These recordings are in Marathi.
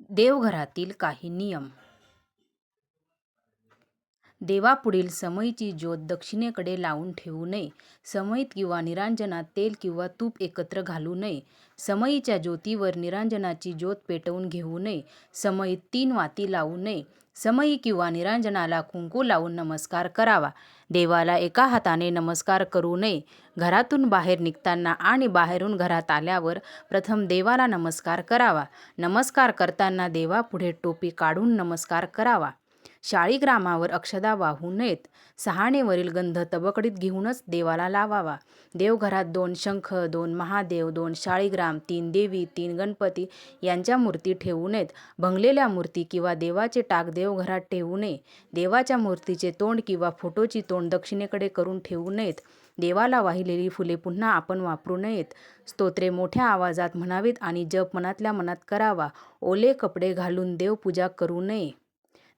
देवघरातील काही नियम. देवापुढील समईची ज्योत दक्षिणेकडे लावून ठेवू नये. समईत किंवा निरांजनात तेल किंवा तूप एकत्र घालू नये. समईच्या ज्योतीवर निरांजनाची ज्योत पेटवून घेऊ नये. समईत तीन वाती लावू नये. समई किंवा निरांजनाला कुंकू लावून नमस्कार करावा. देवाला एका हाताने नमस्कार करू नये. घरातून बाहेर निघताना आणि बाहेरून घरात आल्यावर प्रथम देवाला नमस्कार करावा. नमस्कार करताना देवापुढे टोपी काढून नमस्कार करावा. शाळीग्रामावर अक्षदा वाहू नयेत. सहाणेवरील गंध तबकडीत घेऊनच देवाला लावावा. देवघरात दोन शंख, दोन महादेव, दोन शाळीग्राम, तीन देवी, तीन गणपती यांच्या मूर्ती ठेवू नयेत. भंगलेल्या मूर्ती किंवा देवाचे टाक देवघरात ठेवू नये. देवाच्या मूर्तीचे तोंड किंवा फोटोची तोंड दक्षिणेकडे करून ठेवू नयेत. देवाला वाहिलेली फुले पुन्हा आपण वापरू नयेत. स्तोत्रे मोठ्या आवाजात म्हणावीत आणि जप मनातल्या मनात करावा. ओले कपडे घालून देवपूजा करू नये.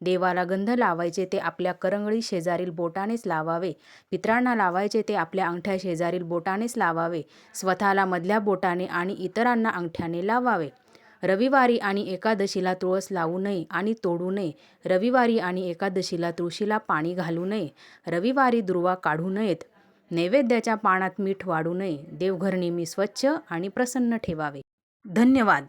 देवाला गंध लावायचे ते आपल्या करंगळी शेजारील बोटानेच लावावे. पित्रांना लावायचे ते आपल्या अंगठ्या शेजारील बोटानेच लावावे. स्वतःला मधल्या बोटाने आणि इतरांना अंगठ्याने लावावे. रविवारी आणि एकादशीला तुळस लावू नये आणि तोडू नये. रविवारी आणि एकादशीला तुळशीला पाणी घालू नये. रविवारी दुर्वा काढू नयेत. नैवेद्याच्या पानात मीठ वाढू नये. देवघर नेहमी स्वच्छ आणि प्रसन्न ठेवावे. धन्यवाद.